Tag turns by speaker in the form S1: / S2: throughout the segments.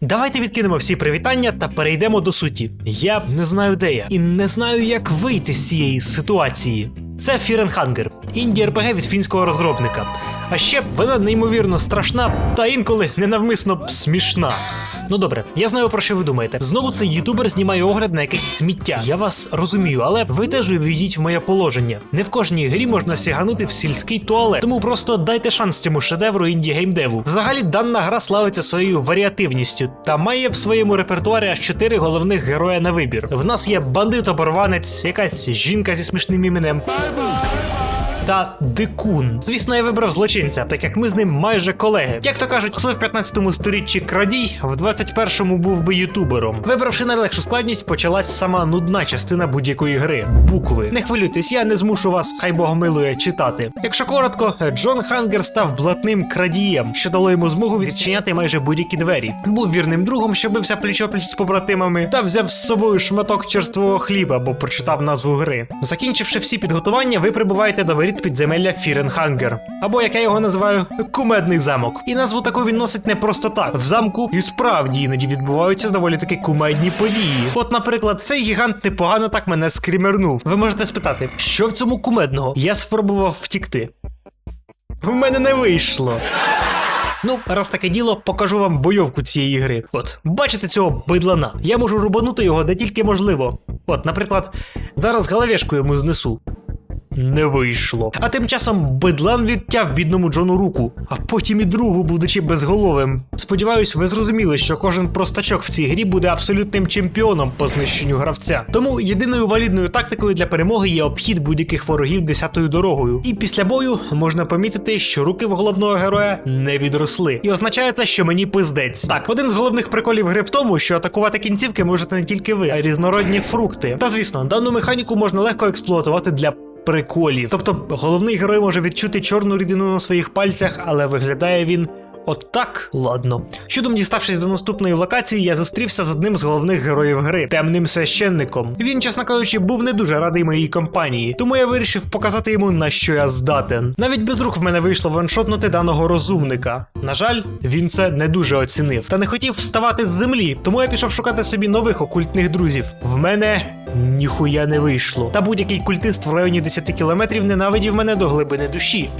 S1: Давайте відкинемо всі привітання та перейдемо до суті. Я не знаю, де я, і не знаю, як вийти з цієї ситуації. Це Фіренхангер, інді РПГ від фінського розробника. А ще вона неймовірно страшна та інколи ненавмисно смішна. Ну добре, я знаю про що ви думаєте. Знову цей ютубер знімає огляд на якесь сміття. Я вас розумію, але ви теж увійдіть в моє положення. Не в кожній грі можна сяганути в сільський туалет, тому просто дайте шанс цьому шедевру інді геймдеву. Взагалі, дана гра славиться своєю варіативністю та має в своєму репертуарі аж чотири головних героя на вибір. В нас є бандит-оборванець, якась жінка зі смішним іменем. Та дикун. Звісно, я вибрав злочинця, так як ми з ним майже колеги. Як то кажуть, хто в 15-му сторіччі крадій, в 21-му був би ютубером. Вибравши найлегшу складність, почалась сама нудна частина будь-якої гри букви. Не хвилюйтесь, я не змушу вас, хай Бог милує, читати. Якщо коротко, Джон Хангер став блатним крадієм, що дало йому змогу відчиняти майже будь-які двері. Був вірним другом, що бився пліч-опліч з побратимами, та взяв з собою шматок черствого хліба, бо прочитав назву гри. Закінчивши всі підготування, ви прибуваєте до воріт підземелля Фіренхангер, або як я його називаю, кумедний замок. І назву таку він носить не просто так. В замку і справді іноді відбуваються доволі таки кумедні події. От, наприклад, цей гігант непогано так мене скрімернув. Ви можете спитати, що в цьому кумедного? Я спробував втікти. В мене не вийшло. Ну, раз таке діло, покажу вам бойовку цієї гри. От, бачите цього бидлана? Я можу рубанути його де тільки можливо. От, наприклад, зараз головешку йому знесу. Не вийшло. А тим часом бидлан відтяв бідному Джону руку, а потім і другу, будучи безголовим. Сподіваюсь, ви зрозуміли, що кожен простачок в цій грі буде абсолютним чемпіоном по знищенню гравця. Тому єдиною валідною тактикою для перемоги є обхід будь-яких ворогів десятою дорогою. І після бою можна помітити, що руки в головного героя не відросли. І означає це, що мені пиздець. Так, один з головних приколів гри в тому, що атакувати кінцівки можете не тільки ви, а й різнородні фрукти. Та звісно, дану механіку можна легко експлуатувати для приколів. Тобто головний герой може відчути чорну рідину на своїх пальцях, але виглядає він. От так, ладно. Чудом діставшись до наступної локації, я зустрівся з одним з головних героїв гри темним священником. Він, чесно кажучи, був не дуже радий моїй компанії, тому я вирішив показати йому на що я здатен. Навіть без рук в мене вийшло ваншотнути даного розумника. На жаль, він це не дуже оцінив та не хотів вставати з землі, тому я пішов шукати собі нових окультних друзів. В мене ніхуя не вийшло. Та будь-який культист в районі 10 кілометрів ненавидів мене до глибини душі.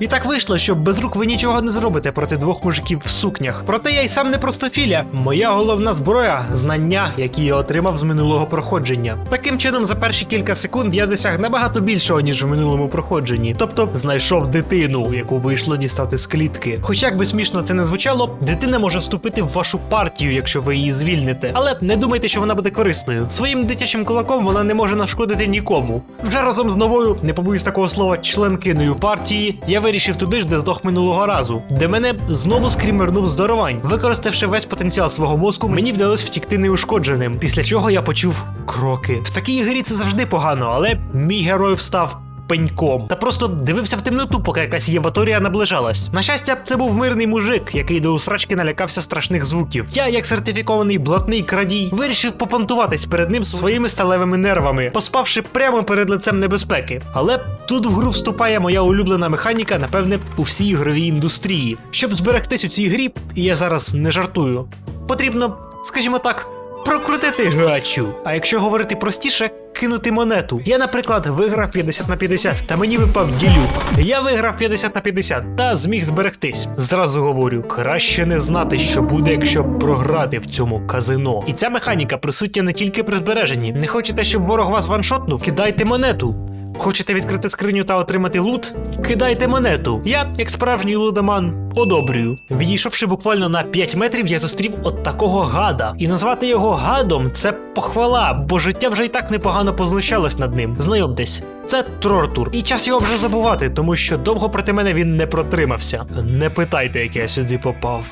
S1: І так вийшло, що без рук ви нічого не зробите проти двох мужиків в сукнях. Проте я й сам не простофіля. Моя головна зброя знання, які я отримав з минулого проходження. Таким чином, за перші кілька секунд я досяг набагато більшого, ніж в минулому проходженні. Тобто знайшов дитину, яку вийшло дістати з клітки. Хоч як би смішно це не звучало, дитина може вступити в вашу партію, якщо ви її звільните. Але не думайте, що вона буде корисною. Своїм дитячим кулаком вона не може нашкодити нікому. Вже разом з новою, не побоюсь такого слова, членкиною партії, я вирішив туди ж, де здох минулого разу, де мене знову скрімернув здоровань. Використавши весь потенціал свого мозку, мені вдалося втікти неушкодженим. Після чого я почув кроки. В такій грі це завжди погано, але мій герой встав. Пеньком та просто дивився в темноту, поки якась єваторія наближалась. На щастя, це був мирний мужик, який до усрачки налякався страшних звуків. Я, як сертифікований блатний крадій, вирішив попонтуватись перед ним своїми сталевими нервами, поспавши прямо перед лицем небезпеки. Але тут в гру вступає моя улюблена механіка, напевне, у всій ігровій індустрії. Щоб зберегтись у цій грі, і я зараз не жартую. Потрібно, скажімо так. Прокрутити гачу. А якщо говорити простіше, кинути монету. Я, наприклад, виграв 50 на 50, та мені випав ділюк. Я виграв 50 на 50 та зміг зберегтись. Зразу говорю, краще не знати, що буде, якщо програти в цьому казино. І ця механіка присутня не тільки при збереженні. Не хочете, щоб ворог вас ваншотнув? Кидайте монету. Хочете відкрити скриню та отримати лут? Кидайте монету. Я, як справжній лудоман, одобрюю. Відійшовши буквально на 5 метрів, я зустрів от такого гада. І назвати його гадом це похвала, бо життя вже й так непогано познущалось над ним. Знайомтесь, це Трортур. І час його вже забувати, тому що довго проти мене він не протримався. Не питайте, як я сюди попав.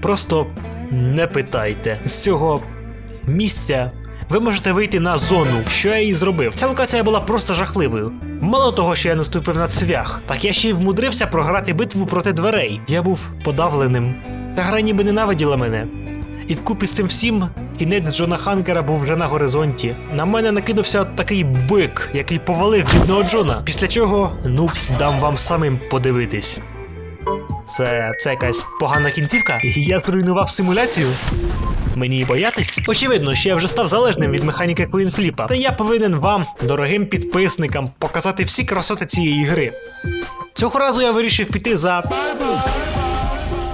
S1: Просто не питайте. З цього місця ви можете вийти на зону, що я і зробив. Ця локація була просто жахливою. Мало того, що я наступив на цвях, так я ще й вмудрився програти битву проти дверей. Я був подавленим. Ця гра ніби ненавиділа мене. І вкупі з цим всім кінець Джона Хангера був вже на горизонті. На мене накинувся такий бик, який повалив бідного Джона. Після чого, ну, дам вам самим подивитись. Це, це якась погана кінцівка? Я зруйнував симуляцію? Мені боятись? Очевидно, що я вже став залежним від механіки Куінфліпа. Та я повинен вам, дорогим підписникам, показати всі красоти цієї гри. Цього разу я вирішив піти за.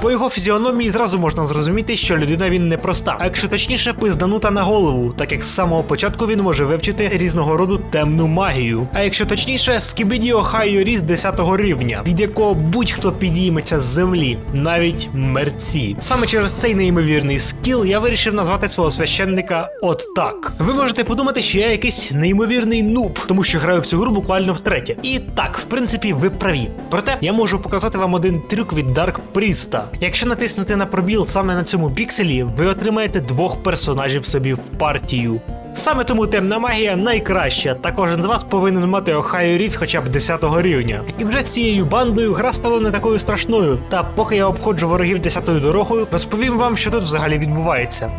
S1: По його фізіономії зразу можна зрозуміти, що людина він непроста, а якщо точніше, пизданута на голову, так як з самого початку він може вивчити різного роду темну магію. А якщо точніше, Скібіді Охайо ріс 10 рівня, від якого будь-хто підійметься з землі, навіть мерці. Саме через цей неймовірний скіл я вирішив назвати свого священника от так. Ви можете подумати, що я якийсь неймовірний нуб, тому що граю в цю гру буквально втретє. І так, в принципі, ви праві. Проте я можу показати вам один трюк від Dark Priesta. Якщо натиснути на пробіл саме на цьому пікселі, ви отримаєте двох персонажів собі в партію. Саме тому темна магія найкраща, та кожен з вас повинен мати Охайо Ріс хоча б 10 рівня. І вже з цією бандою гра стала не такою страшною. Та поки я обходжу ворогів 10-ю дорогою, розповім вам, що тут взагалі відбувається.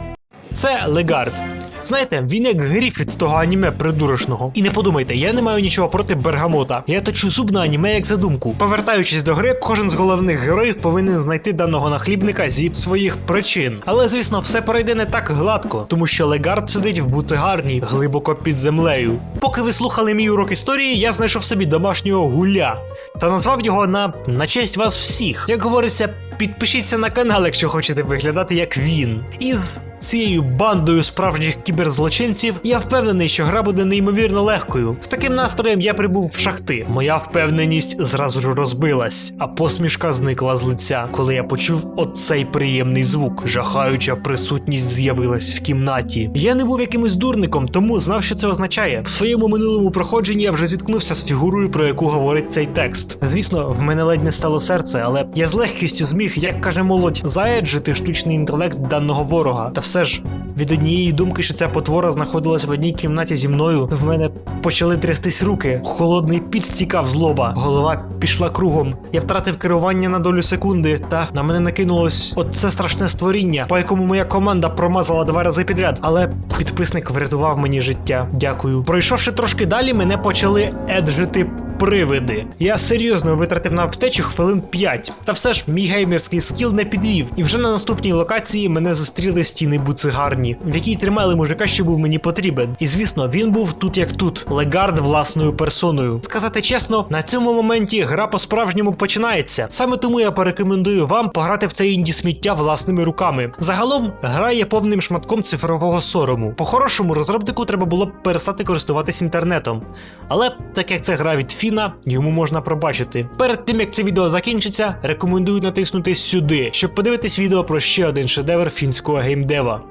S1: Це Легард. Знаєте, він як Гріфіт з того аніме придурочного. І не подумайте, я не маю нічого проти бергамота. Я точу зуб на аніме як задумку. Повертаючись до гри, кожен з головних героїв повинен знайти даного нахлібника зі своїх причин. Але звісно, все пройде не так гладко, тому що Легард сидить в буцегарні глибоко під землею. Поки ви слухали мій урок історії, я знайшов собі домашнього гуля та назвав його на, на честь вас всіх. Як говориться, підпишіться на канал, якщо хочете виглядати як він. Із цією бандою справжніх кіберзлочинців я впевнений, що гра буде неймовірно легкою. З таким настроєм я прибув в шахти. Моя впевненість зразу ж розбилась, а посмішка зникла з лиця, коли я почув оцей приємний звук. Жахаюча присутність з'явилась в кімнаті. Я не був якимось дурником, тому знав, що це означає. В своєму минулому проходженні я вже зіткнувся з фігурою, про яку говорить цей текст. Звісно, в мене ледь не стало серце, але я з легкістю зміг, як каже молодь, заеджити штучний інтелект даного ворога. Та все ж від однієї думки, що ця потвора знаходилась в одній кімнаті зі мною, в мене почали трястись руки. Холодний піт стікав з лоба, голова пішла кругом. Я втратив керування на долю секунди, та на мене накинулось оце страшне створіння, по якому моя команда промазала два рази підряд. Але підписник врятував мені життя. Дякую. Пройшовши трошки далі, мене почали еджити привиди. Я серйозно витратив на втечу хвилин 5. Та все ж мій геймерський скіл не підвів. І вже на наступній локації мене зустріли стіни буцигарні, в якій тримали мужика, що був мені потрібен. І звісно, він був тут як тут, легард власною персоною. Сказати чесно, на цьому моменті гра по-справжньому починається. Саме тому я порекомендую вам пограти в це інді сміття власними руками. Загалом гра є повним шматком цифрового сорому. По-хорошому, розробнику треба було б перестати користуватись інтернетом. Але так як це гра від Фіна, йому можна пробачити. Перед тим як це відео закінчиться, рекомендую натиснути сюди, щоб подивитись відео про ще один шедевр фінського геймдева.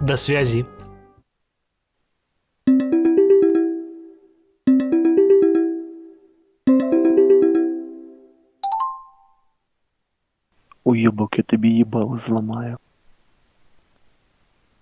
S1: До связі.
S2: Уйобок, я тобі їбало зламаю.